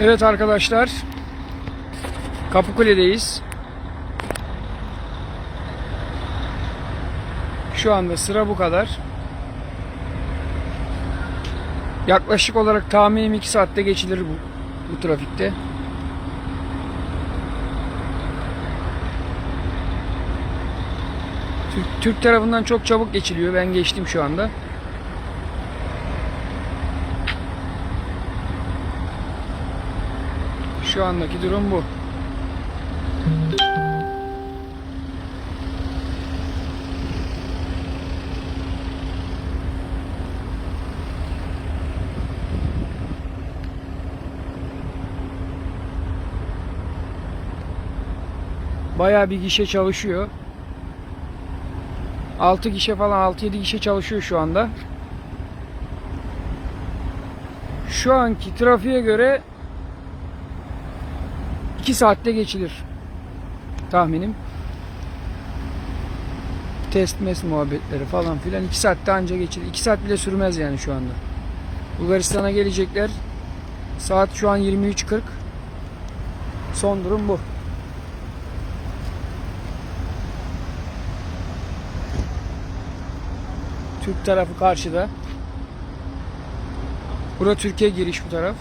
Evet arkadaşlar. Kapıkule'deyiz. Şu anda sıra bu kadar. Yaklaşık olarak tahminim 2 saatte geçilir bu, bu trafikte. Türk, Türk tarafından çok çabuk geçiliyor. Ben geçtim şu anda. Şu andaki durum bu. Bayağı bir gişe çalışıyor. 6 gişe falan 6-7 gişe çalışıyor şu anda. Şu anki trafiğe göre 2 saatte geçilir. Tahminim. Test mes muhabbetleri falan filan 2 saatte anca geçilir. 2 saat bile sürmez yani şu anda. Bulgaristan'a gelecekler. Saat şu an 23.40. Son durum bu. Türk tarafı karşıda. Bura Türkiye giriş bu taraf.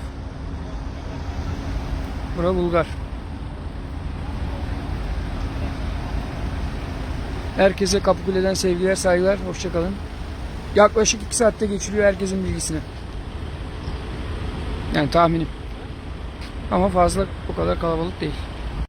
Bura Bulgar. Herkese Kapıkule'den sevgiler, saygılar. Hoşçakalın. Yaklaşık 2 saatte geçiriyor herkesin bilgisine. Yani tahminim. Ama fazla o kadar kalabalık değil.